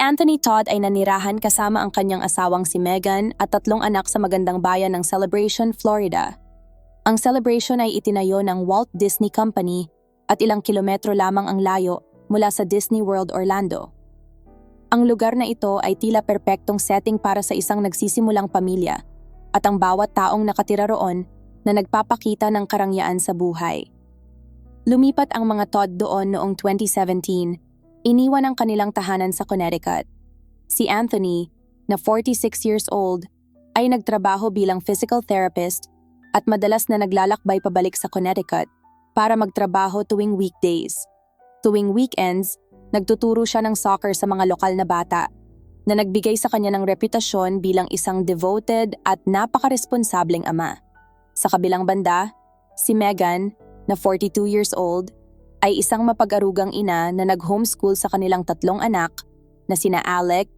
Anthony Todd ay nanirahan kasama ang kanyang asawang si Megan at tatlong anak sa magandang bayan ng Celebration, Florida. Ang celebration ay itinayo ng Walt Disney Company at ilang kilometro lamang ang layo mula sa Disney World Orlando. Ang lugar na ito ay tila perpektong setting para sa isang nagsisimulang pamilya at ang bawat taong nakatira roon na nagpapakita ng karangyaan sa buhay. Lumipat ang mga Todd doon noong 2017 Iniwan ang kanilang tahanan sa Connecticut. Si Anthony, na 46 years old, ay nagtrabaho bilang physical therapist at madalas na naglalakbay pabalik sa Connecticut para magtrabaho tuwing weekdays. Tuwing weekends, nagtuturo siya ng soccer sa mga lokal na bata na nagbigay sa kanya ng reputasyon bilang isang devoted at napakaresponsableng ama. Sa kabilang banda, si Megan, na 42 years old, ay isang mapag-arugang ina na nag-homeschool sa kanilang tatlong anak na sina Alec,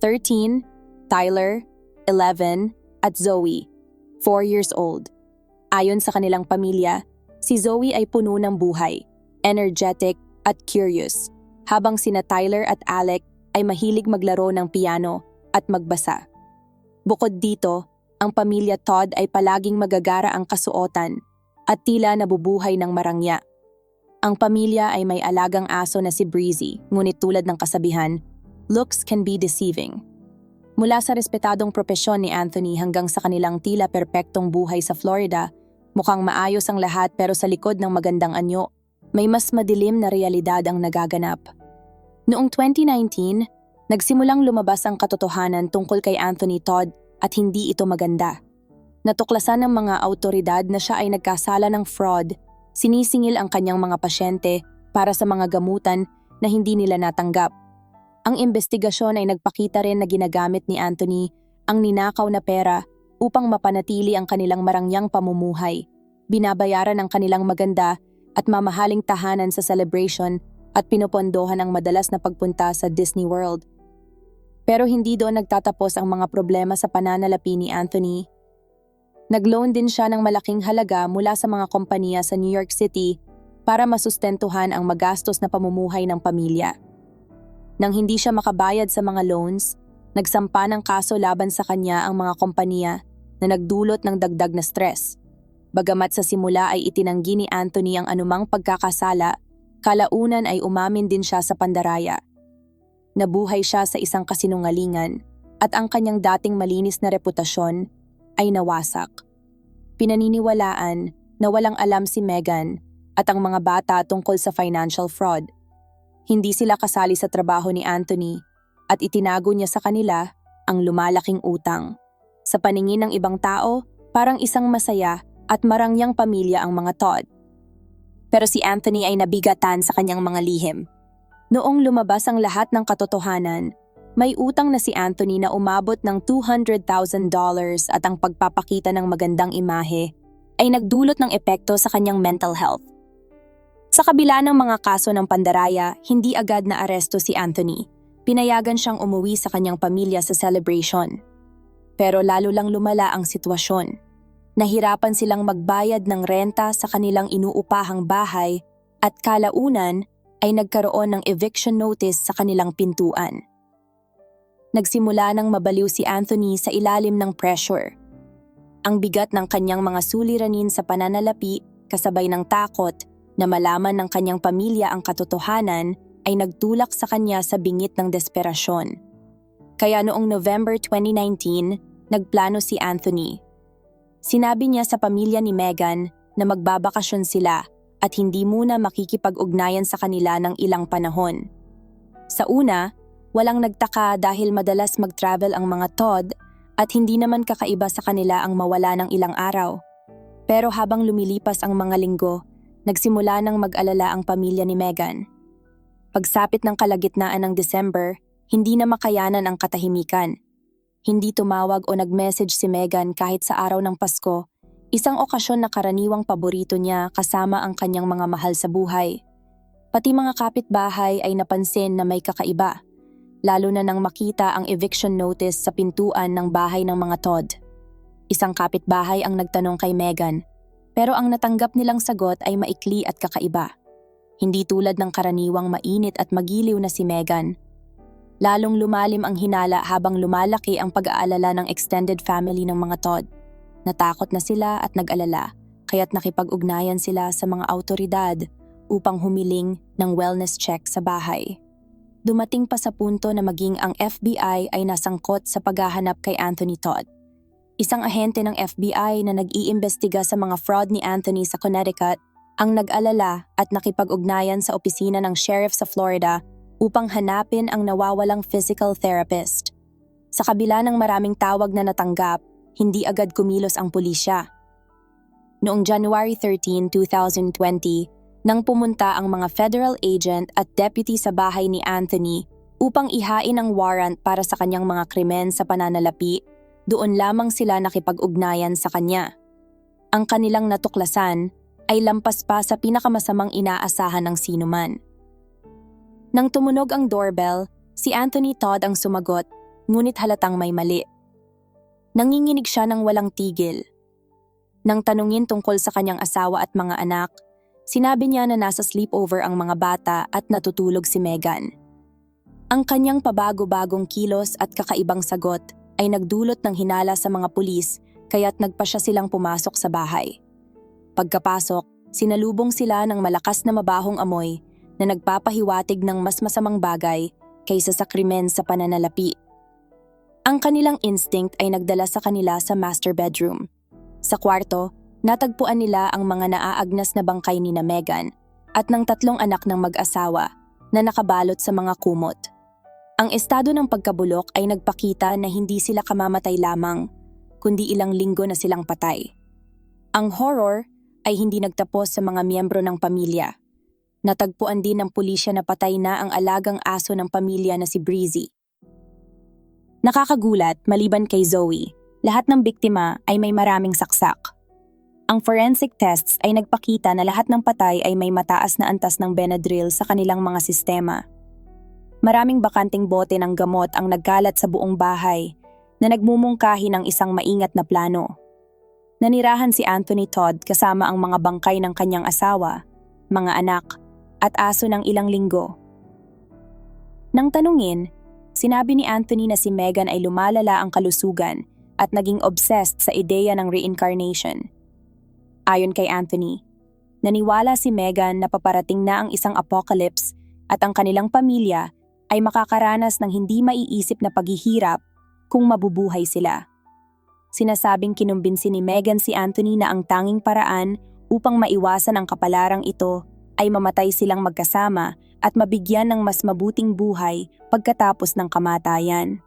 13, Tyler, 11, at Zoe, 4 years old. Ayon sa kanilang pamilya, si Zoe ay puno ng buhay, energetic at curious, habang sina Tyler at Alec ay mahilig maglaro ng piano at magbasa. Bukod dito, ang pamilya Todd ay palaging magagara ang kasuotan at tila nabubuhay ng marangya. Ang pamilya ay may alagang aso na si Breezy, ngunit tulad ng kasabihan, looks can be deceiving. Mula sa respetadong propesyon ni Anthony hanggang sa kanilang tila perpektong buhay sa Florida, mukhang maayos ang lahat pero sa likod ng magandang anyo, may mas madilim na realidad ang nagaganap. Noong 2019, nagsimulang lumabas ang katotohanan tungkol kay Anthony Todd at hindi ito maganda. Natuklasan ng mga autoridad na siya ay nagkasala ng fraud sinisingil ang kanyang mga pasyente para sa mga gamutan na hindi nila natanggap. Ang investigasyon ay nagpakita rin na ginagamit ni Anthony ang ninakaw na pera upang mapanatili ang kanilang marangyang pamumuhay. Binabayaran ang kanilang maganda at mamahaling tahanan sa celebration at pinupondohan ang madalas na pagpunta sa Disney World. Pero hindi doon nagtatapos ang mga problema sa pananalapi ni Anthony Nag-loan din siya ng malaking halaga mula sa mga kompanya sa New York City para masustentuhan ang magastos na pamumuhay ng pamilya. Nang hindi siya makabayad sa mga loans, nagsampa ng kaso laban sa kanya ang mga kompanya na nagdulot ng dagdag na stress. Bagamat sa simula ay itinanggi ni Anthony ang anumang pagkakasala, kalaunan ay umamin din siya sa pandaraya. Nabuhay siya sa isang kasinungalingan at ang kanyang dating malinis na reputasyon ay nawasak. Pinaniniwalaan na walang alam si Megan at ang mga bata tungkol sa financial fraud. Hindi sila kasali sa trabaho ni Anthony at itinago niya sa kanila ang lumalaking utang. Sa paningin ng ibang tao, parang isang masaya at marangyang pamilya ang mga Todd. Pero si Anthony ay nabigatan sa kanyang mga lihim. Noong lumabas ang lahat ng katotohanan, may utang na si Anthony na umabot ng $200,000 at ang pagpapakita ng magandang imahe ay nagdulot ng epekto sa kanyang mental health. Sa kabila ng mga kaso ng pandaraya, hindi agad na aresto si Anthony. Pinayagan siyang umuwi sa kanyang pamilya sa celebration. Pero lalo lang lumala ang sitwasyon. Nahirapan silang magbayad ng renta sa kanilang inuupahang bahay at kalaunan ay nagkaroon ng eviction notice sa kanilang pintuan nagsimula ng mabaliw si Anthony sa ilalim ng pressure. Ang bigat ng kanyang mga suliranin sa pananalapi kasabay ng takot na malaman ng kanyang pamilya ang katotohanan ay nagtulak sa kanya sa bingit ng desperasyon. Kaya noong November 2019, nagplano si Anthony. Sinabi niya sa pamilya ni Megan na magbabakasyon sila at hindi muna makikipag-ugnayan sa kanila ng ilang panahon. Sa una, Walang nagtaka dahil madalas mag-travel ang mga Todd at hindi naman kakaiba sa kanila ang mawala ng ilang araw. Pero habang lumilipas ang mga linggo, nagsimula nang mag-alala ang pamilya ni Megan. Pagsapit ng kalagitnaan ng December, hindi na makayanan ang katahimikan. Hindi tumawag o nag-message si Megan kahit sa araw ng Pasko, isang okasyon na karaniwang paborito niya kasama ang kanyang mga mahal sa buhay. Pati mga kapitbahay ay napansin na may kakaiba lalo na nang makita ang eviction notice sa pintuan ng bahay ng mga Todd. Isang kapitbahay ang nagtanong kay Megan, pero ang natanggap nilang sagot ay maikli at kakaiba. Hindi tulad ng karaniwang mainit at magiliw na si Megan. Lalong lumalim ang hinala habang lumalaki ang pag-aalala ng extended family ng mga Todd. Natakot na sila at nag-alala, kaya't nakipag-ugnayan sila sa mga autoridad upang humiling ng wellness check sa bahay. Dumating pa sa punto na maging ang FBI ay nasangkot sa paghahanap kay Anthony Todd. Isang ahente ng FBI na nag-iimbestiga sa mga fraud ni Anthony sa Connecticut ang nag-alala at nakipag-ugnayan sa opisina ng sheriff sa Florida upang hanapin ang nawawalang physical therapist. Sa kabila ng maraming tawag na natanggap, hindi agad kumilos ang pulisya. Noong January 13, 2020, nang pumunta ang mga federal agent at deputy sa bahay ni Anthony upang ihain ang warrant para sa kanyang mga krimen sa pananalapi, doon lamang sila nakipag-ugnayan sa kanya. Ang kanilang natuklasan ay lampas pa sa pinakamasamang inaasahan ng sinuman. Nang tumunog ang doorbell, si Anthony Todd ang sumagot, ngunit halatang may mali. Nanginginig siya ng walang tigil. Nang tanungin tungkol sa kanyang asawa at mga anak, sinabi niya na nasa sleepover ang mga bata at natutulog si Megan. Ang kanyang pabago-bagong kilos at kakaibang sagot ay nagdulot ng hinala sa mga pulis kaya't nagpa siya silang pumasok sa bahay. Pagkapasok, sinalubong sila ng malakas na mabahong amoy na nagpapahiwatig ng mas masamang bagay kaysa sa krimen sa pananalapi. Ang kanilang instinct ay nagdala sa kanila sa master bedroom. Sa kwarto, natagpuan nila ang mga naaagnas na bangkay ni na Megan at ng tatlong anak ng mag-asawa na nakabalot sa mga kumot. Ang estado ng pagkabulok ay nagpakita na hindi sila kamamatay lamang, kundi ilang linggo na silang patay. Ang horror ay hindi nagtapos sa mga miyembro ng pamilya. Natagpuan din ng pulisya na patay na ang alagang aso ng pamilya na si Breezy. Nakakagulat, maliban kay Zoe, lahat ng biktima ay may maraming saksak. Ang forensic tests ay nagpakita na lahat ng patay ay may mataas na antas ng Benadryl sa kanilang mga sistema. Maraming bakanting bote ng gamot ang nagkalat sa buong bahay na nagmumungkahi ng isang maingat na plano. Nanirahan si Anthony Todd kasama ang mga bangkay ng kanyang asawa, mga anak at aso ng ilang linggo. Nang tanungin, sinabi ni Anthony na si Megan ay lumalala ang kalusugan at naging obsessed sa ideya ng reincarnation. Ayon kay Anthony, naniwala si Megan na paparating na ang isang apocalypse at ang kanilang pamilya ay makakaranas ng hindi maiisip na paghihirap kung mabubuhay sila. Sinasabing kinumbinsi ni Megan si Anthony na ang tanging paraan upang maiwasan ang kapalarang ito ay mamatay silang magkasama at mabigyan ng mas mabuting buhay pagkatapos ng kamatayan.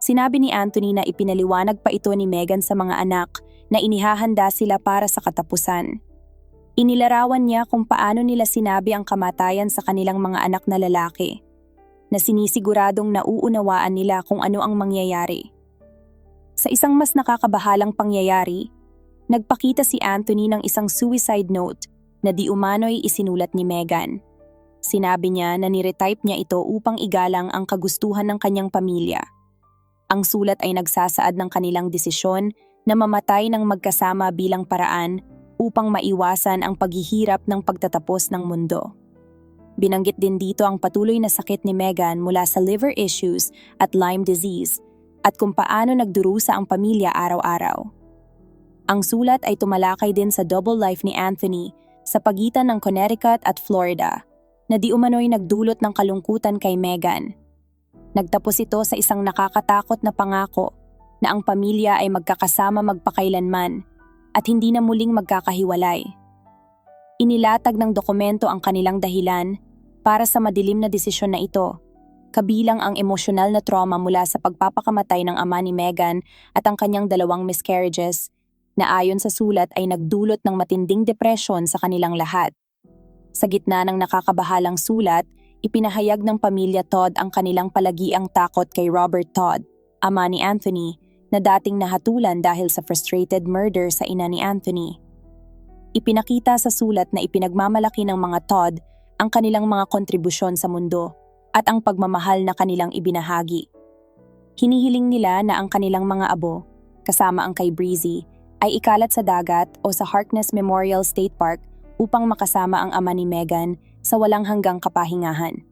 Sinabi ni Anthony na ipinaliwanag pa ito ni Megan sa mga anak na inihahanda sila para sa katapusan. Inilarawan niya kung paano nila sinabi ang kamatayan sa kanilang mga anak na lalaki, na sinisiguradong nauunawaan nila kung ano ang mangyayari. Sa isang mas nakakabahalang pangyayari, nagpakita si Anthony ng isang suicide note na di umano'y isinulat ni Megan. Sinabi niya na niretype niya ito upang igalang ang kagustuhan ng kanyang pamilya. Ang sulat ay nagsasaad ng kanilang desisyon na mamatay ng magkasama bilang paraan upang maiwasan ang paghihirap ng pagtatapos ng mundo. Binanggit din dito ang patuloy na sakit ni Megan mula sa liver issues at Lyme disease at kung paano nagdurusa ang pamilya araw-araw. Ang sulat ay tumalakay din sa double life ni Anthony sa pagitan ng Connecticut at Florida na di umano'y nagdulot ng kalungkutan kay Megan. Nagtapos ito sa isang nakakatakot na pangako na ang pamilya ay magkakasama magpakailanman at hindi na muling magkakahiwalay. Inilatag ng dokumento ang kanilang dahilan para sa madilim na desisyon na ito, kabilang ang emosyonal na trauma mula sa pagpapakamatay ng ama ni Megan at ang kanyang dalawang miscarriages na ayon sa sulat ay nagdulot ng matinding depresyon sa kanilang lahat. Sa gitna ng nakakabahalang sulat, ipinahayag ng pamilya Todd ang kanilang palagiang takot kay Robert Todd, ama ni Anthony, na dating nahatulan dahil sa frustrated murder sa ina ni Anthony. Ipinakita sa sulat na ipinagmamalaki ng mga Todd ang kanilang mga kontribusyon sa mundo at ang pagmamahal na kanilang ibinahagi. Hinihiling nila na ang kanilang mga abo, kasama ang kay Breezy, ay ikalat sa dagat o sa Harkness Memorial State Park upang makasama ang ama ni Megan sa walang hanggang kapahingahan.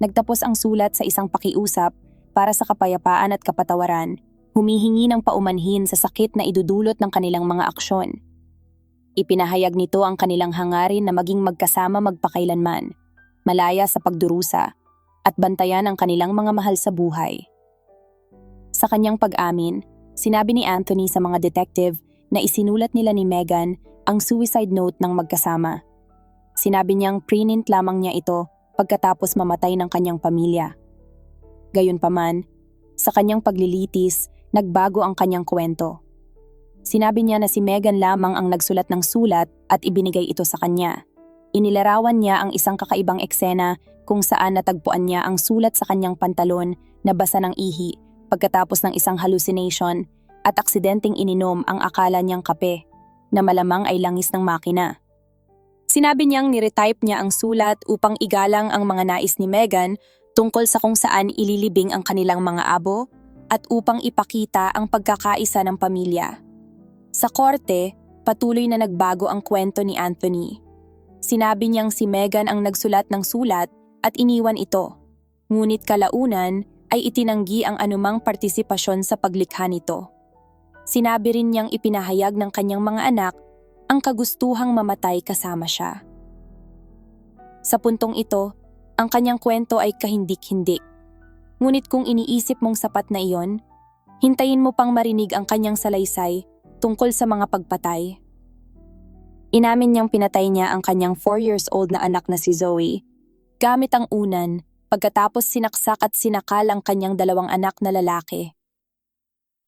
nagtapos ang sulat sa isang pakiusap para sa kapayapaan at kapatawaran, humihingi ng paumanhin sa sakit na idudulot ng kanilang mga aksyon. Ipinahayag nito ang kanilang hangarin na maging magkasama magpakailanman, malaya sa pagdurusa, at bantayan ang kanilang mga mahal sa buhay. Sa kanyang pag-amin, sinabi ni Anthony sa mga detective na isinulat nila ni Megan ang suicide note ng magkasama. Sinabi niyang prinint lamang niya ito pagkatapos mamatay ng kanyang pamilya. Gayunpaman, sa kanyang paglilitis, nagbago ang kanyang kwento. Sinabi niya na si Megan lamang ang nagsulat ng sulat at ibinigay ito sa kanya. Inilarawan niya ang isang kakaibang eksena kung saan natagpuan niya ang sulat sa kanyang pantalon na basa ng ihi pagkatapos ng isang hallucination at aksidenteng ininom ang akala niyang kape na malamang ay langis ng makina. Sinabi niyang niretype niya ang sulat upang igalang ang mga nais ni Megan tungkol sa kung saan ililibing ang kanilang mga abo at upang ipakita ang pagkakaisa ng pamilya. Sa korte, patuloy na nagbago ang kwento ni Anthony. Sinabi niyang si Megan ang nagsulat ng sulat at iniwan ito. Ngunit kalaunan ay itinanggi ang anumang partisipasyon sa paglikha nito. Sinabi rin niyang ipinahayag ng kanyang mga anak ang kagustuhang mamatay kasama siya. Sa puntong ito, ang kanyang kwento ay kahindik-hindik. Ngunit kung iniisip mong sapat na iyon, hintayin mo pang marinig ang kanyang salaysay tungkol sa mga pagpatay. Inamin niyang pinatay niya ang kanyang 4 years old na anak na si Zoe gamit ang unan pagkatapos sinaksak at sinakal ang kanyang dalawang anak na lalaki.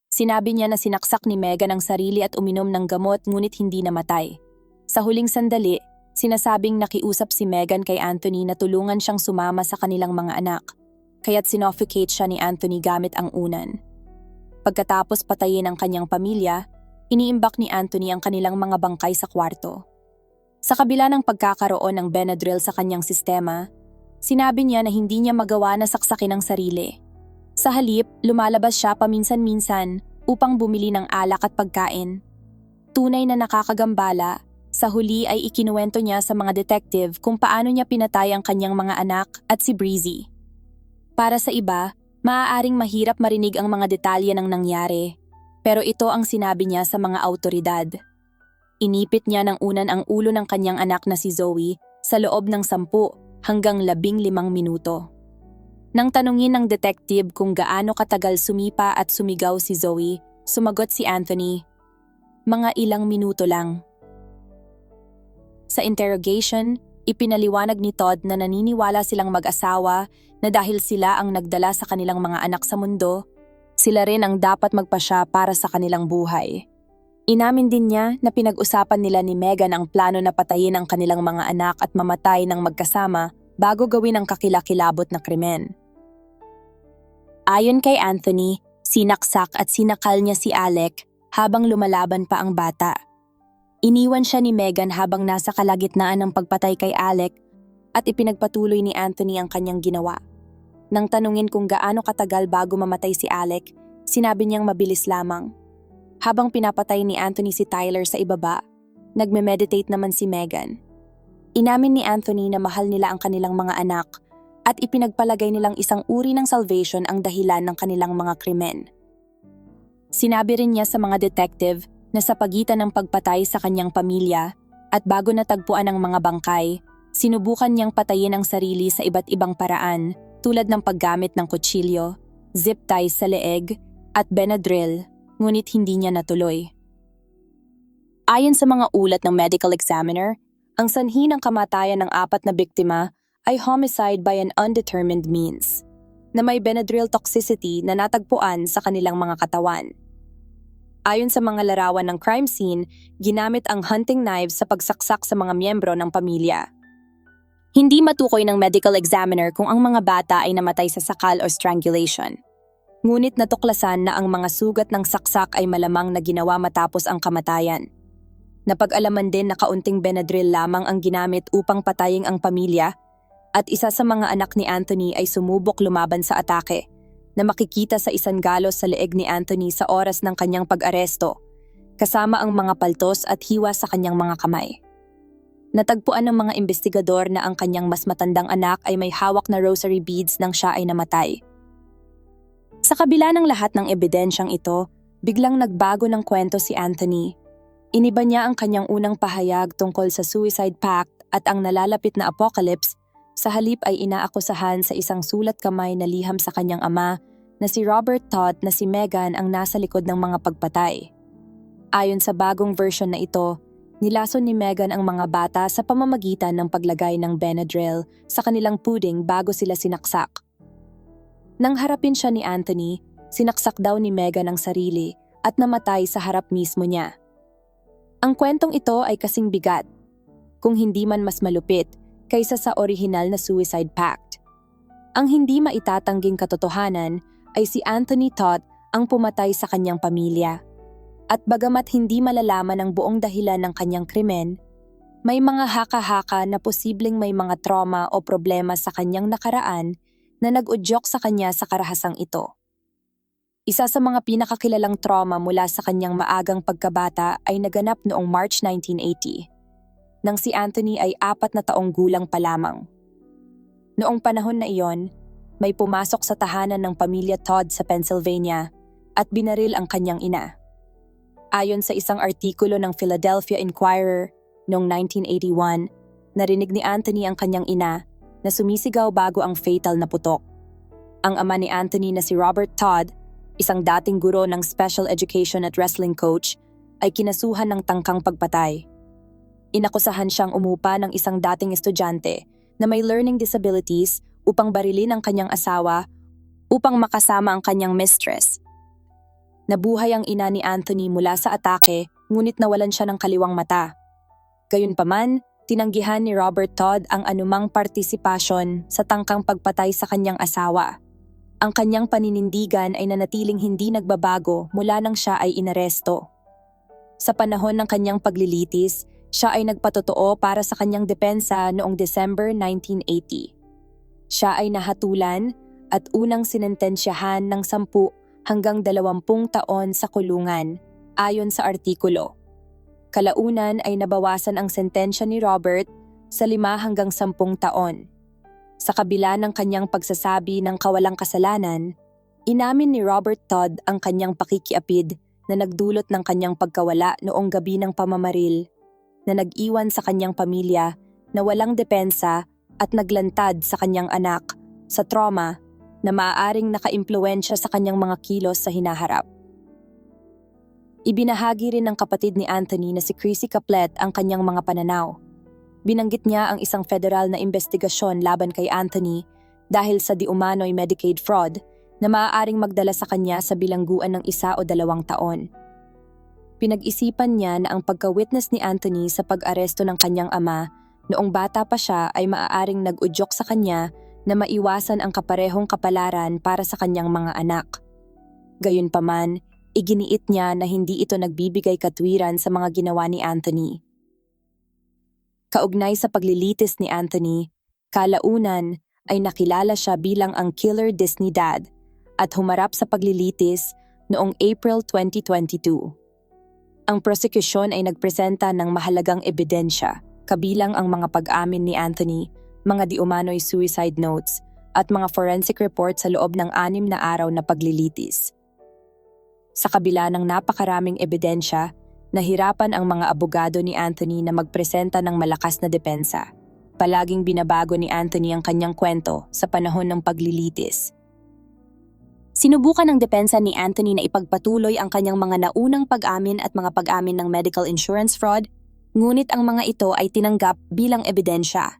Sinabi niya na sinaksak ni Megan ang sarili at uminom ng gamot ngunit hindi namatay. Sa huling sandali, sinasabing nakiusap si Megan kay Anthony na tulungan siyang sumama sa kanilang mga anak, kaya't sinoffocate siya ni Anthony gamit ang unan. Pagkatapos patayin ang kanyang pamilya, iniimbak ni Anthony ang kanilang mga bangkay sa kwarto. Sa kabila ng pagkakaroon ng Benadryl sa kanyang sistema, sinabi niya na hindi niya magawa na saksakin ang sarili sa halip, lumalabas siya paminsan-minsan upang bumili ng alak at pagkain. Tunay na nakakagambala, sa huli ay ikinuwento niya sa mga detective kung paano niya pinatay ang kanyang mga anak at si Breezy. Para sa iba, maaaring mahirap marinig ang mga detalye ng nangyari, pero ito ang sinabi niya sa mga autoridad. Inipit niya ng unan ang ulo ng kanyang anak na si Zoe sa loob ng sampu hanggang labing limang minuto. Nang tanungin ng detective kung gaano katagal sumipa at sumigaw si Zoe, sumagot si Anthony, mga ilang minuto lang. Sa interrogation, ipinaliwanag ni Todd na naniniwala silang mag-asawa na dahil sila ang nagdala sa kanilang mga anak sa mundo, sila rin ang dapat magpasya para sa kanilang buhay. Inamin din niya na pinag-usapan nila ni Megan ang plano na patayin ang kanilang mga anak at mamatay ng magkasama bago gawin ang kakilakilabot na krimen. Ayon kay Anthony, sinaksak at sinakal niya si Alec habang lumalaban pa ang bata. Iniwan siya ni Megan habang nasa kalagitnaan ng pagpatay kay Alec at ipinagpatuloy ni Anthony ang kanyang ginawa. Nang tanungin kung gaano katagal bago mamatay si Alec, sinabi niyang mabilis lamang. Habang pinapatay ni Anthony si Tyler sa ibaba, nagme-meditate naman si Megan. Inamin ni Anthony na mahal nila ang kanilang mga anak at ipinagpalagay nilang isang uri ng salvation ang dahilan ng kanilang mga krimen. Sinabi rin niya sa mga detective na sa pagitan ng pagpatay sa kanyang pamilya at bago natagpuan ang mga bangkay, sinubukan niyang patayin ang sarili sa iba't ibang paraan tulad ng paggamit ng kutsilyo, zip ties sa leeg, at Benadryl, ngunit hindi niya natuloy. Ayon sa mga ulat ng medical examiner, ang sanhi ng kamatayan ng apat na biktima ay homicide by an undetermined means, na may Benadryl toxicity na natagpuan sa kanilang mga katawan. Ayon sa mga larawan ng crime scene, ginamit ang hunting knives sa pagsaksak sa mga miyembro ng pamilya. Hindi matukoy ng medical examiner kung ang mga bata ay namatay sa sakal o strangulation. Ngunit natuklasan na ang mga sugat ng saksak ay malamang na ginawa matapos ang kamatayan. Napag-alaman din na kaunting Benadryl lamang ang ginamit upang patayin ang pamilya at isa sa mga anak ni Anthony ay sumubok lumaban sa atake na makikita sa isang galos sa leeg ni Anthony sa oras ng kanyang pag-aresto, kasama ang mga paltos at hiwa sa kanyang mga kamay. Natagpuan ng mga investigador na ang kanyang mas matandang anak ay may hawak na rosary beads nang siya ay namatay. Sa kabila ng lahat ng ebidensyang ito, biglang nagbago ng kwento si Anthony. Iniba niya ang kanyang unang pahayag tungkol sa suicide pact at ang nalalapit na apocalypse, sa halip ay inaakusahan sa isang sulat kamay na liham sa kanyang ama na si Robert Todd na si Megan ang nasa likod ng mga pagpatay. Ayon sa bagong version na ito, nilason ni Megan ang mga bata sa pamamagitan ng paglagay ng Benadryl sa kanilang puding bago sila sinaksak. Nang harapin siya ni Anthony, sinaksak daw ni Megan ang sarili at namatay sa harap mismo niya. Ang kwentong ito ay kasing bigat kung hindi man mas malupit kaysa sa orihinal na suicide pact. Ang hindi maitatangging katotohanan ay si Anthony Todd ang pumatay sa kanyang pamilya. At bagamat hindi malalaman ang buong dahilan ng kanyang krimen, may mga haka-haka na posibleng may mga trauma o problema sa kanyang nakaraan na nag-udyok sa kanya sa karahasang ito. Isa sa mga pinakakilalang trauma mula sa kanyang maagang pagkabata ay naganap noong March 1980 nang si Anthony ay apat na taong gulang pa lamang. Noong panahon na iyon, may pumasok sa tahanan ng pamilya Todd sa Pennsylvania at binaril ang kanyang ina. Ayon sa isang artikulo ng Philadelphia Inquirer noong 1981, narinig ni Anthony ang kanyang ina na sumisigaw bago ang fatal na putok. Ang ama ni Anthony na si Robert Todd, isang dating guro ng special education at wrestling coach, ay kinasuhan ng tangkang pagpatay. Inakusahan siyang umupa ng isang dating estudyante na may learning disabilities upang barilin ang kanyang asawa upang makasama ang kanyang mistress. Nabuhay ang ina ni Anthony mula sa atake ngunit nawalan siya ng kaliwang mata. Gayunpaman, tinanggihan ni Robert Todd ang anumang partisipasyon sa tangkang pagpatay sa kanyang asawa. Ang kanyang paninindigan ay nanatiling hindi nagbabago mula nang siya ay inaresto. Sa panahon ng kanyang paglilitis, siya ay nagpatotoo para sa kanyang depensa noong December 1980. Siya ay nahatulan at unang sinentensyahan ng 10 hanggang 20 taon sa kulungan, ayon sa artikulo. Kalaunan ay nabawasan ang sentensya ni Robert sa 5 hanggang 10 taon. Sa kabila ng kanyang pagsasabi ng kawalang kasalanan, inamin ni Robert Todd ang kanyang pakikiapid na nagdulot ng kanyang pagkawala noong gabi ng pamamaril na nag-iwan sa kanyang pamilya na walang depensa at naglantad sa kanyang anak sa trauma na maaaring nakaimpluensya sa kanyang mga kilos sa hinaharap. Ibinahagi rin ng kapatid ni Anthony na si Chrissy Caplet ang kanyang mga pananaw. Binanggit niya ang isang federal na investigasyon laban kay Anthony dahil sa di umano'y Medicaid fraud na maaaring magdala sa kanya sa bilangguan ng isa o dalawang taon pinag-isipan niya na ang pagka-witness ni Anthony sa pag-aresto ng kanyang ama noong bata pa siya ay maaaring nag-udyok sa kanya na maiwasan ang kaparehong kapalaran para sa kanyang mga anak. Gayunpaman, iginiit niya na hindi ito nagbibigay katwiran sa mga ginawa ni Anthony. Kaugnay sa paglilitis ni Anthony, kalaunan ay nakilala siya bilang ang killer Disney dad at humarap sa paglilitis noong April 2022. Ang prosekusyon ay nagpresenta ng mahalagang ebidensya, kabilang ang mga pag-amin ni Anthony, mga diumano'y suicide notes, at mga forensic report sa loob ng anim na araw na paglilitis. Sa kabila ng napakaraming ebidensya, nahirapan ang mga abogado ni Anthony na magpresenta ng malakas na depensa. Palaging binabago ni Anthony ang kanyang kwento sa panahon ng paglilitis Sinubukan ng depensa ni Anthony na ipagpatuloy ang kanyang mga naunang pag-amin at mga pag-amin ng medical insurance fraud, ngunit ang mga ito ay tinanggap bilang ebidensya.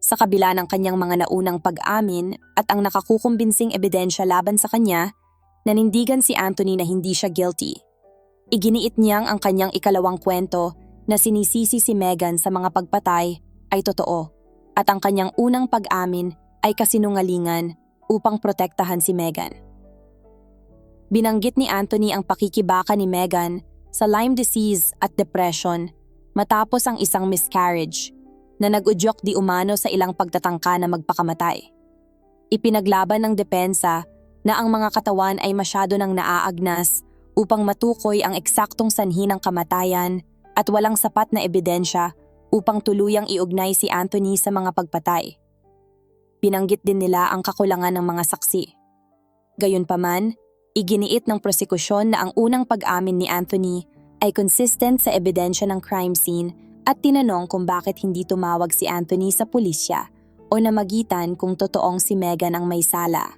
Sa kabila ng kanyang mga naunang pag-amin at ang nakakukumbinsing ebidensya laban sa kanya, nanindigan si Anthony na hindi siya guilty. Iginiit niyang ang kanyang ikalawang kwento na sinisisi si Megan sa mga pagpatay ay totoo at ang kanyang unang pag-amin ay kasinungalingan upang protektahan si Megan. Binanggit ni Anthony ang pakikibaka ni Megan sa Lyme disease at depression matapos ang isang miscarriage na nag-udyok di umano sa ilang pagtatangka na magpakamatay. Ipinaglaban ng depensa na ang mga katawan ay masyado nang naaagnas upang matukoy ang eksaktong sanhi ng kamatayan at walang sapat na ebidensya upang tuluyang iugnay si Anthony sa mga pagpatay. Binanggit din nila ang kakulangan ng mga saksi. Gayunpaman, iginiit ng prosekusyon na ang unang pag-amin ni Anthony ay consistent sa ebidensya ng crime scene at tinanong kung bakit hindi tumawag si Anthony sa pulisya o namagitan kung totoong si Megan ang may sala.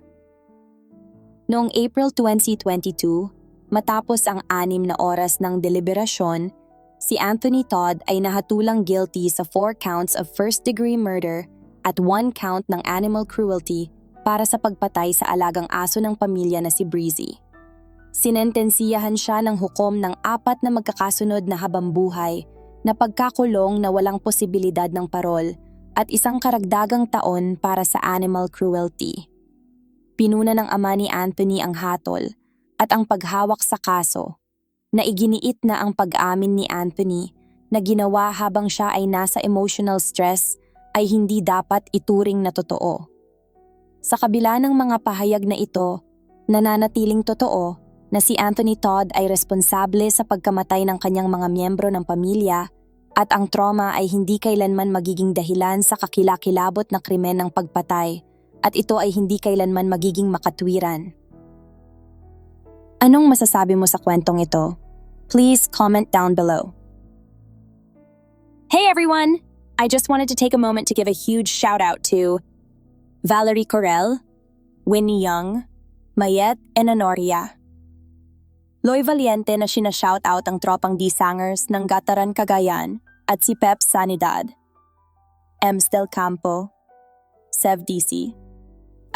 Noong April 2022, matapos ang anim na oras ng deliberasyon, si Anthony Todd ay nahatulang guilty sa four counts of first-degree murder at one count ng animal cruelty para sa pagpatay sa alagang aso ng pamilya na si Breezy. Sinentensiyahan siya ng hukom ng apat na magkakasunod na habambuhay na pagkakulong na walang posibilidad ng parol at isang karagdagang taon para sa animal cruelty. Pinuna ng ama ni Anthony ang hatol at ang paghawak sa kaso na iginiit na ang pag-amin ni Anthony na ginawa habang siya ay nasa emotional stress ay hindi dapat ituring na totoo. Sa kabila ng mga pahayag na ito, nananatiling totoo na si Anthony Todd ay responsable sa pagkamatay ng kanyang mga miyembro ng pamilya at ang trauma ay hindi kailanman magiging dahilan sa kakilakilabot na krimen ng pagpatay at ito ay hindi kailanman magiging makatwiran. Anong masasabi mo sa kwentong ito? Please comment down below. Hey everyone! I just wanted to take a moment to give a huge shout out to Valerie Corel, Winnie Young, Mayet and Honoria. Loy Valiente na sinashout out ang tropang D-sangers ng Gataran Cagayan at si Pep Sanidad, Ems Del Campo, Sev DC,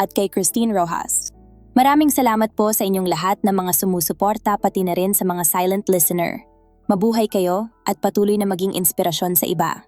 at kay Christine Rojas. Maraming salamat po sa inyong lahat na mga sumusuporta pati na rin sa mga silent listener. Mabuhay kayo at patuloy na maging inspirasyon sa iba.